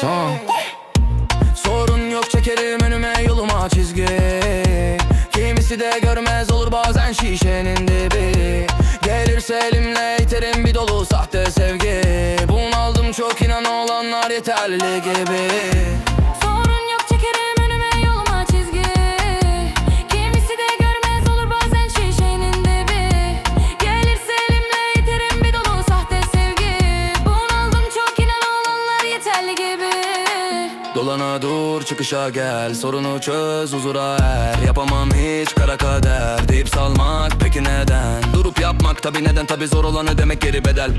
Son Sorun yok çekerim önüme yoluma çizgi. Kimisi de görmez olur bazen şişenin dibi. Gelirse elimle iterim bir dolu sahte sevgi. Bunaldım çok inan olanlar yeterli gibi. Dolana dur çıkışa gel. Sorunu çöz huzura er. Yapamam hiç kara kader. Deyip salmak peki neden? Durup yapmak tabi neden? Tabi zor olan ödemek geri bedel.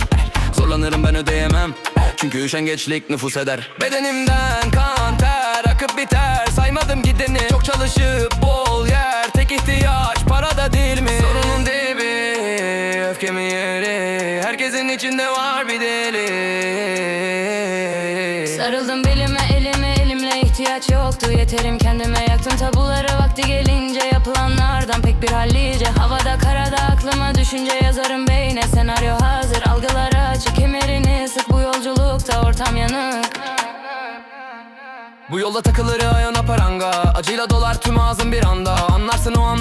Zorlanırım ben ödeyemem. Çünkü üşengeçlik nüfus eder. Bedenimden kan ter akıp biter. Saymadım gideni. Çok çalışıp bol yer. Tek ihtiyaç parada değil mi? Sorunun dibi öfkemi yeri? Herkesin içinde var bir deli. Sarıldım elimle ihtiyaç yoktu. Yeterim kendime yaktım. Tabuları vakti gelince Yapılanlardan pek bir hallice. Havada karada aklıma düşünce yazarım beyne. Senaryo hazır algılara açık. Kemerini sık Bu yolculukta ortam yanık. Bu yolda takılır ayağına paranga. Acıyla dolar tüm ağzın bir anda. Anlarsın o çaban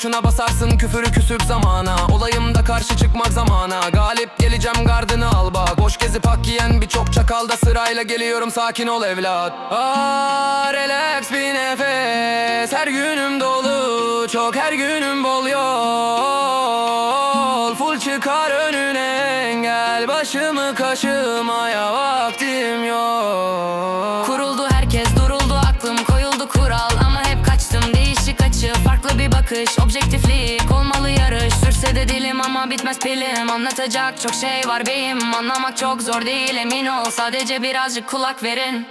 boşuna basarsın Küfürü küsüp zamana. Olayımda karşı çıkmak zamana. Galip geleceğim gardını al bak. Boş gezip hak yiyen birçok çakalda Sırayla geliyorum. Sakin ol evlat. Aa, relax bir nefes. Her günüm dolu. Çok her günüm bol yol. Full çıkar önüne. Engel Başımı kaşımaya. Vaktim bakış Objektiflik olmalı yarış. Sürse de dilim ama bitmez pilim. Anlatacak çok şey var beyim Anlamak çok zor değil emin ol. Sadece birazcık kulak verin